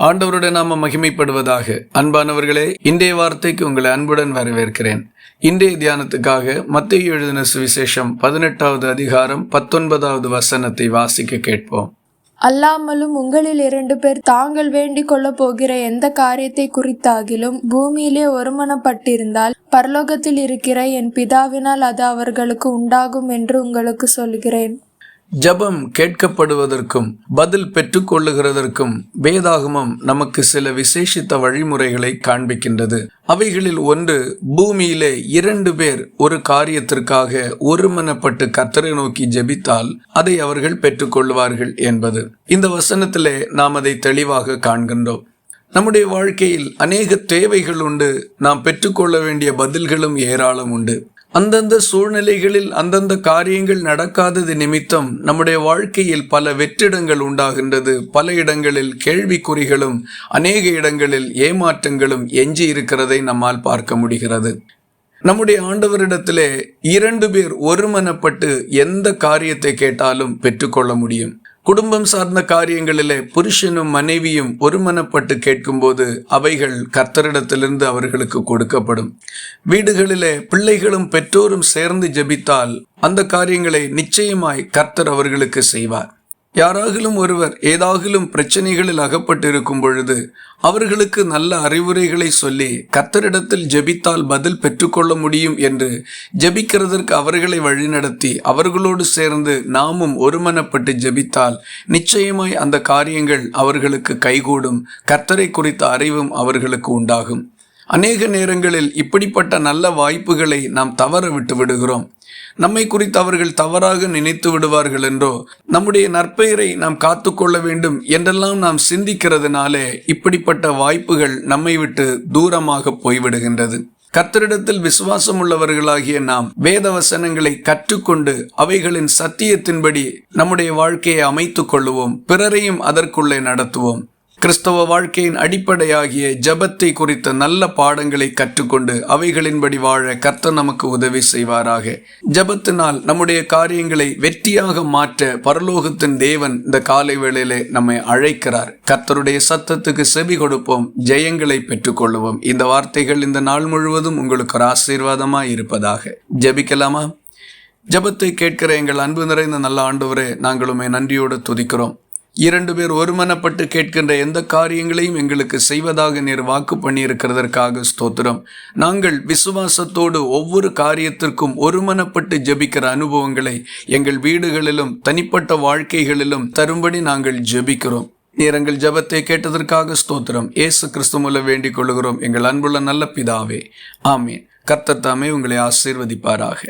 ஆண்டவருடைய நாம மகிமைப்படுவதாக. அன்பானவர்களே இன்றைய வார்த்தைக்கு உங்களை அன்புடன் வரவேற்கிறேன். இன்றைய தியானத்துக்காக மத்திய எழுதின சுவிசேஷம் பதினெட்டாவது அதிகாரம் பத்தொன்பதாவது வசனத்தை வாசிக்க கேட்போம். அல்லாமலும் உங்களில் இரண்டு பேர் தாங்கள் வேண்டிக் கொள்ளப் போகிற எந்த காரியத்தை குறித்தாகிலும் பூமியிலே ஒருமனப்பட்டிருந்தால் பரலோகத்தில் இருக்கிற என் பிதாவினால் அது அவர்களுக்கு உண்டாகும் என்று உங்களுக்கு சொல்கிறேன். ஜெபம் கேட்கப்படுவதற்கும் பதில் பெற்றுக்கொள்ளுகிறதற்கும் வேதாகமம் நமக்கு சில விசேஷித்த வழிமுறைகளை காண்பிக்கின்றது. அவைகளில் ஒன்று பூமியிலே இரண்டு பேர் ஒரு காரியத்திற்காக ஒருமனப்பட்டு கத்தரை நோக்கி ஜெபித்தால் அதை அவர்கள் பெற்றுக்கொள்வார்கள் என்பது. இந்த வசனத்திலே நாம் அதை தெளிவாக காண்கின்றோம். நம்முடைய வாழ்க்கையில் அநேக தேவைகள் உண்டு நாம் பெற்றுக்கொள்ள வேண்டிய பதில்களும் ஏராளம் உண்டு. அந்தந்த சூழ்நிலைகளில் அந்தந்த காரியங்கள் நடக்காதது நிமித்தம் நம்முடைய வாழ்க்கையில் பல வெற்றிடங்கள் உண்டாகின்றது. பல இடங்களில் கேள்விக்குறிகளும் அநேக இடங்களில் ஏமாற்றங்களும் எஞ்சி இருக்கிறதை நம்மால் பார்க்க முடிகிறது. நம்முடைய ஆண்டவரிடத்திலே இரண்டு பேர் ஒருமனப்பட்டு எந்த காரியத்தை கேட்டாலும் பெற்றுக்கொள்ள முடியும். குடும்பம் சார்ந்த காரியங்களிலே புருஷனும் மனைவியும் ஒருமனப்பட்டு கேட்கும்போது அவைகள் கர்த்தரிடத்திலிருந்து அவர்களுக்கு கொடுக்கப்படும். வீடுகளிலே பிள்ளைகளும் பெற்றோரும் சேர்ந்து ஜெபித்தால் அந்த காரியங்களை நிச்சயமாய் கர்த்தர் அவர்களுக்கு செய்வார். யாராகிலும் ஒருவர் ஏதாகிலும் பிரச்சனைகளில் அகப்பட்டிருக்கும் பொழுது அவர்களுக்கு நல்ல அறிவுரைகளை சொல்லி கத்தரிடத்தில் ஜெபித்தால் பதில் பெற்றுக்கொள்ள முடியும் என்று ஜெபிக்கிறதற்கு அவர்களை வழிநடத்தி அவர்களோடு சேர்ந்து நாமும் ஒருமனப்பட்டு ஜெபித்தால் நிச்சயமாய் அந்த காரியங்கள் அவர்களுக்கு கைகூடும். கர்த்தரை குறித்த அறிவும் அவர்களுக்கு உண்டாகும். அநேக நேரங்களில் இப்படிப்பட்ட நல்ல வாய்ப்புகளை நாம் தவற விட்டு விடுகிறோம் நம்மை குறித்து அவர்கள் தவறாக நினைத்து விடுவார்கள் என்றோ நம்முடைய நற்பெயரை நாம் காத்துக்கொள்ள வேண்டும் என்றெல்லாம் நாம் சிந்திக்கிறதுனாலே இப்படிப்பட்ட வாய்ப்புகள் நம்மை விட்டு தூரமாக போய்விடுகின்றது. கத்தரிடத்தில் விசுவாசம் உள்ளவர்களாகிய நாம் வேத வசனங்களை கற்றுக்கொண்டு அவைகளின் சத்தியத்தின்படி நம்முடைய வாழ்க்கையை அமைத்துக் கொள்ளுவோம் பிறரையும் அதற்குள்ளே நடத்துவோம். கிறிஸ்தவ வாழ்க்கையின் அடிப்படையாகிய ஜபத்தை குறித்த நல்ல பாடங்களை கற்றுக்கொண்டு அவைகளின்படி வாழ கர்த்தர் நமக்கு உதவி செய்வாராக. ஜபத்தினால் நம்முடைய காரியங்களை வெற்றியாக மாற்ற பரலோகத்தின் தேவன் இந்த காலை வேளையிலே நம்மை அழைக்கிறார். கர்த்தருடைய சத்தத்துக்கு செவி கொடுப்போம் ஜெயங்களை பெற்றுக்கொள்வோம் இந்த வார்த்தைகள் இந்த நாள் முழுவதும் உங்களுக்கு ஒரு ஆசீர்வாதமாக இருப்பதாக. ஜெபிக்கலாமா? ஜபத்தை கேட்கிற எங்கள் அன்பு நிறைந்த நல்ல ஆண்டவரே நாங்களுமே நன்றியோடு துதிக்கிறோம். இரண்டு பேர் ஒருமனப்பட்டு கேட்கின்ற எந்த காரியங்களையும் எங்களுக்கு செய்வதாக நீர் வாக்கு பண்ணியிருக்கிறதற்காக ஸ்தோத்திரம். நாங்கள் விசுவாசத்தோடு ஒவ்வொரு காரியத்திற்கும் ஒருமனப்பட்டு ஜெபிக்கிற அனுபவங்களை எங்கள் வீடுகளிலும் தனிப்பட்ட வாழ்க்கைகளிலும் தரும்படி நாங்கள் ஜெபிக்கிறோம். நேரங்கள் ஜபத்தை கேட்டதற்காக ஸ்தோத்திரம். இயேசு கிறிஸ்து மூலம் வேண்டிக் கொள்கிறோம். எங்கள் அன்புள்ள நல்ல பிதாவே. ஆமீன். கர்த்தர் தாமே உங்களை ஆசீர்வதிப்பாராக.